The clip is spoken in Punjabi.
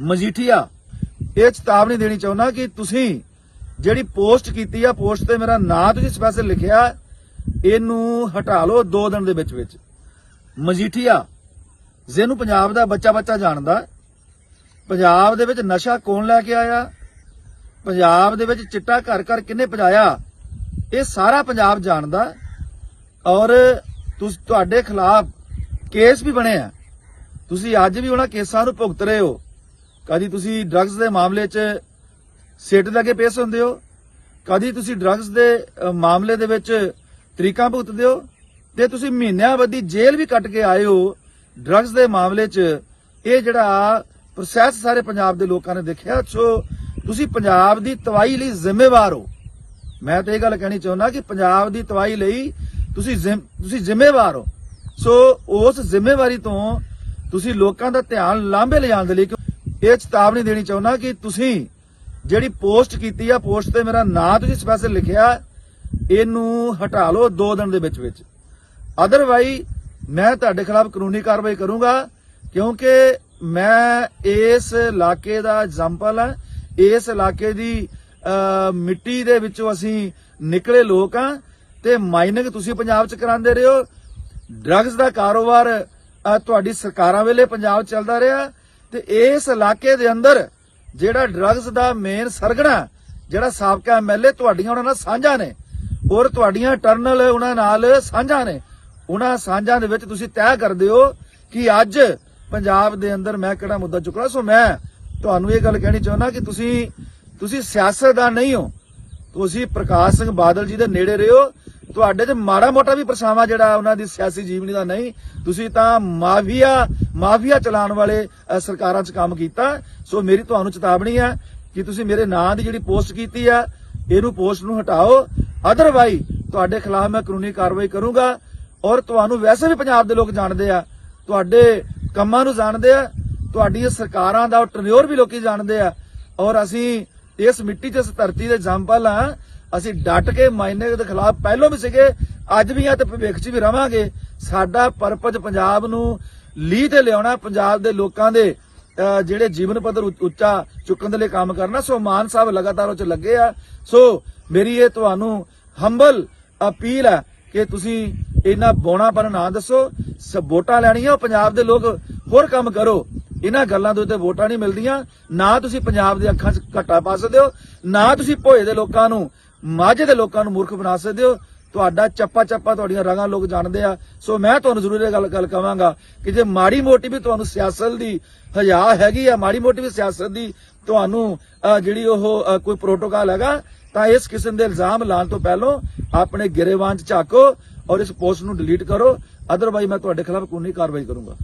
ਮਜੀਠੀਆ, ਇਹ ਚੇਤਾਵਨੀ ਦੇਣੀ ਚਾਹੁੰਦਾ ਕਿ ਤੁਸੀਂ ਜਿਹੜੀ ਪੋਸਟ ਕੀਤੀ ਆ, ਪੋਸਟ ਤੇ ਮੇਰਾ ਨਾਂ ਤੁਸੀਂ ਸਪੈਸ਼ਲ ਲਿਖਿਆ, ਇਹਨੂੰ ਹਟਾ ਲਓ 2 ਦਿਨ ਦੇ ਵਿੱਚ ਵਿੱਚ। ਮਜੀਠੀਆ, ਜਿਹਨੂੰ ਪੰਜਾਬ ਦਾ ਬੱਚਾ ਬੱਚਾ ਜਾਣਦਾ, ਪੰਜਾਬ ਦੇ ਵਿੱਚ ਨਸ਼ਾ ਕੌਣ ਲੈ ਕੇ ਆਇਆ? ਪੰਜਾਬ ਦੇ ਵਿੱਚ ਚਿੱਟਾ ਘਰ ਘਰ ਕਿੰਨੇ ਪਜਾਇਆ? ਇਹ ਸਾਰਾ ਪੰਜਾਬ ਜਾਣਦਾ ਔਰ ਤੁਸ, ਤੁਹਾਡੇ ਖਿਲਾਫ ਕੇਸ ਵੀ ਬਣੇ ਆ। ਤੁਸੀਂ ਅੱਜ ਵੀ ਉਹਨਾਂ ਕੇਸਾਂ ਨੂੰ ਭੁਗਤ ਰਹੇ ਹੋ। ਕਦੀ ਤੁਸੀਂ ਡਰੱਗਸ ਦੇ ਮਾਮਲੇ 'ਚ ਸਿੱਟ ਦੇ ਅੱਗੇ ਪੇਸ਼ ਹੁੰਦੇ ਹੋ। ਕਦੀ ਤੁਸੀਂ ਡਰੱਗਸ ਦੇ ਮਾਮਲੇ ਦੇ ਵਿੱਚ ਤਰੀਕਾਂ ਭੁਗਤਦੇ ਹੋ ਤੇ ਤੁਸੀਂ ਮਹੀਨਿਆਂ ਬੱਧੀ ਜੇਲ੍ਹ ਵੀ ਕੱਟ ਕੇ ਆਏ ਹੋ। ਡਰੱਗਸ ਦੇ ਮਾਮਲੇ 'ਚ ਇਹ ਜਿਹੜਾ ਪ੍ਰੋਸੈਸ ਸਾਰੇ ਪੰਜਾਬ ਦੇ ਲੋਕਾਂ ਨੇ ਦੇਖਿਆ। ਸੋ ਤੁਸੀਂ ਪੰਜਾਬ ਦੀ ਤਵਾਈ ਲਈ ਜ਼ਿੰਮੇਵਾਰ ਹੋ। ਮੈਂ ਤਾਂ ਇਹ ਗੱਲ ਕਹਿਣੀ ਚਾਹੁੰਦਾ ਕਿ ਪੰਜਾਬ ਦੀ ਤਵਾਈ ਲਈ ਤੁਸੀਂ ਤੁਸੀਂ ਜ਼ਿੰਮੇਵਾਰ ਹੋ। ਸੋ ਉਸ ਜ਼ਿੰਮੇਵਾਰੀ ਤੋਂ ਤੁਸੀਂ ਲੋਕਾਂ ਦਾ ਧਿਆਨ ਲਾਂਭੇ ਲਿਜਾਣ ਦੇ ਲਈ ਕਿ- ਇਹ ਚੇਤਾਵਨੀ ਦੇਣੀ ਚਾਹੁੰਦਾ ਕਿ ਤੁਸੀਂ ਜਿਹੜੀ ਪੋਸਟ ਕੀਤੀ ਆ, ਪੋਸਟ ਤੇ ਮੇਰਾ ਨਾਂ ਤੁਸੀਂ ਸਪੈਸ਼ਲ ਲਿਖਿਆ, ਇਹਨੂੰ ਹਟਾ ਲਓ 2 ਦਿਨ ਦੇ ਵਿੱਚ ਵਿੱਚ। ਅਦਰਵਾਈ ਮੈਂ ਤੁਹਾਡੇ ਖਿਲਾਫ ਕਾਨੂੰਨੀ ਕਾਰਵਾਈ ਕਰੂੰਗਾ, ਕਿਉਂਕਿ ਮੈਂ ਇਸ ਇਲਾਕੇ ਦਾ ਐਗਜ਼ਾਮਪਲ ਆ, ਇਸ ਇਲਾਕੇ ਦੀ ਮਿੱਟੀ ਦੇ ਵਿੱਚੋਂ ਅਸੀਂ ਨਿਕਲੇ ਲੋਕ ਆ, ਤੇ ਮਾਈਨਿੰਗ ਤੁਸੀਂ ਪੰਜਾਬ 'ਚ ਕਰਾਉਂਦੇ ਰਹੇ ਹੋ। ਡਰੱਗਸ ਦਾ ਕਾਰੋਬਾਰ ਤੁਹਾਡੀ ਸਰਕਾਰਾਂ ਵੇਲੇ ਪੰਜਾਬ ਚੱਲਦਾ ਰਿਹਾ ਤੇ ਇਸ ਇਲਾਕੇ ਦੇ ਅੰਦਰ ਜਿਹੜਾ ਡਰੱਗਸ ਦਾ ਮੇਨ ਸਰਗਣਾ, ਜਿਹੜਾ ਸਾਬਕਾ ਐਮਐਲਏ ਤੁਹਾਡੀਆਂ ਉਹਨਾਂ ਨਾਲ ਸਾਂਝਾ ਨੇ। ਔਰ ਤੁਹਾਡੀਆਂ ਟਰਨਲ ਉਹਨਾਂ ਨਾਲ ਸਾਂਝਾ ਨੇ। ਉਹਨਾਂ ਸਾਂਝਾਂ ਦੇ ਵਿੱਚ ਤੁਸੀਂ ਤੈਅ ਕਰਦੇ ਹੋ ਕਿ ਅੱਜ ਪੰਜਾਬ ਦੇ ਅੰਦਰ ਮੈਂ ਕਿਹੜਾ ਮੁੱਦਾ ਚੁੱਕਣਾ ਸੋ ਮੈਂ ਤੁਹਾਨੂੰ ਇਹ ਗੱਲ ਕਹਿਣੀ ਚਾਹੁੰਦਾ ਕਿ ਤੁਸੀਂ ਤੁਸੀਂ ਸਿਆਸਤਦਾਨ ਨਹੀਂ ਹੋ। ਤੁਸੀਂ ਪ੍ਰਕਾਸ਼ ਸਿੰਘ ਬਾਦਲ ਜੀ ਦੇ ਨੇੜੇ ਰਹੇ। ਹੋ ਤੁਹਾਡੇ 'ਚ ਮਾੜਾ ਮੋਟਾ ਵੀ ਪਰਛਾਵਾਂ ਜਿਹੜਾ ਉਹਨਾਂ ਦੀ ਸਿਆਸੀ ਜੀਵਨੀ ਦਾ ਨਹੀਂ। ਤੁਸੀਂ ਤਾਂ ਮਾਫੀਆ ਮਾਫੀਆ ਚਲਾਉਣ ਵਾਲੇ ਸਰਕਾਰਾਂ 'ਚ ਕੰਮ ਕੀਤਾ। ਸੋ ਮੇਰੀ ਤੁਹਾਨੂੰ ਚੇਤਾਵਨੀ ਹੈ ਕਿ ਤੁਸੀਂ ਮੇਰੇ ਨਾਂ ਦੀ ਜਿਹੜੀ ਪੋਸਟ ਕੀਤੀ ਆ, ਇਹਨੂੰ ਪੋਸਟ ਨੂੰ ਹਟਾਓ। ਅਦਰਵਾਈ ਤੁਹਾਡੇ ਖਿਲਾਫ ਮੈਂ ਕਾਨੂੰਨੀ ਕਾਰਵਾਈ ਕਰੂੰਗਾ। ਔਰ ਤੁਹਾਨੂੰ ਵੈਸੇ ਵੀ ਪੰਜਾਬ ਦੇ ਲੋਕ ਜਾਣਦੇ ਆ। ਤੁਹਾਡੇ ਕੰਮਾਂ ਨੂੰ ਜਾਣਦੇ ਆ। ਤੁਹਾਡੀਆਂ ਸਰਕਾਰਾਂ ਦਾ ਟਰਨਿਓਰ ਵੀ ਲੋਕੀ ਜਾਣਦੇ ਆ। ਔਰ ਅਸੀਂ ਇਸ ਮਿੱਟੀ 'ਚ ਇਸ ਧਰਤੀ ਦੇ ਐਗਜ਼ਾਮਪਲ ਆ। ਅਸੀਂ ਡਟ ਕੇ ਮਾਈਨਿੰਗ ਦੇ ਖਿਲਾਫ ਪਹਿਲਾਂ ਵੀ ਸੀਗੇ, ਅੱਜ ਵੀ ਆ ਤੇ ਭਵਿੱਖ 'ਚ ਵੀ ਰਵਾਂਗੇ। ਸਾਡਾ ਪਰਪਸ ਪੰਜਾਬ ਨੂੰ ਲੀਹ ਤੇ ਲਿਆਉਣਾ, ਪੰਜਾਬ ਦੇ ਲੋਕਾਂ ਦੇ ਜਿਹੜੇ ਜੀਵਨ ਪੱਧਰ ਉੱਚ- ਉੱਚਾ ਚੁੱਕਣ ਦੇ ਲਈ ਕੰਮ ਕਰਨਾ, ਸੋ ਮਾਨ ਸਾਹਿਬ ਲਗਾਤਾਰ ਉਹ 'ਚ ਲੱਗੇ ਆ। ਸੋ ਮੇਰੀ ਇਹ ਤੁਹਾਨੂੰ ਹੰਬਲ ਅਪੀਲ ਹੈ ਕਿ ਤੁਸੀਂ ਇਹਨਾਂ ਬੋਣਾਪਨ ਨਾ ਦੱਸੋ ਵੋਟਾਂ ਲੈਣੀਆਂ, ਉਹ ਪੰਜਾਬ ਦੇ ਲੋਕ ਹੋਰ ਕੰਮ ਕਰੋ। ਇਹਨਾਂ ਗੱਲਾਂ ਦੇ ਉੱਤੇ ਵੋਟਾਂ ਨਹੀਂ ਮਿਲਦੀਆਂ, ਨਾ ਤੁਸੀਂ ਪੰਜਾਬ ਦੇ ਅੱਖਾਂ 'ਚ ਘੱਟਾ ਪਾ ਸਕਦੇ ਹੋ, ਨਾ ਤੁਸੀਂ ਭੋਏ ਦੇ ਲੋਕਾਂ ਨੂੰ, ਮਾਝੇ ਦੇ ਲੋਕਾਂ ਨੂੰ ਮੂਰਖ ਬਣਾ ਸਕਦੇ ਹੋ। ਤੁਹਾਡਾ ਚੱਪਾ ਚੱਪਾ ਤੁਹਾਡੀਆਂ ਰਗਾਂ ਲੋਕ ਜਾਣਦੇ ਆ। ਸੋ ਮੈਂ ਤੁਹਾਨੂੰ ਜ਼ਰੂਰ ਇਹ ਗੱਲ ਗੱਲ ਕਵਾਂਗਾ ਕਿ ਜੇ ਮਾੜੀ ਮੋਟੀ ਵੀ ਤੁਹਾਨੂੰ ਸਿਆਸਤ ਦੀ ਹਯਾ ਹੈਗੀ ਆ, ਮਾੜੀ ਮੋਟੀ ਵੀ ਸਿਆਸਤ ਦੀ ਤੁਹਾਨੂੰ ਜਿਹੜੀ ਉਹ ਕੋਈ ਪ੍ਰੋਟੋਕਾਲ ਹੈਗਾ, ਤਾਂ ਇਸ ਕਿਸਮ ਦੇ ਇਲਜ਼ਾਮ ਲਾਉਣ ਤੋਂ ਪਹਿਲਾਂ ਆਪਣੇ ਗਿਰੇਵਾਨ ਚ ਝਾਕੋ ਔਰ ਇਸ ਪੋਸਟ ਨੂੰ ਡਿਲੀਟ ਕਰੋ। ਅਦਰਵਾਈਜ਼ ਮੈਂ ਤੁਹਾਡੇ ਖਿਲਾਫ ਕਾਨੂੰਨੀ ਕਾਰਵਾਈ ਕਰੂੰਗਾ।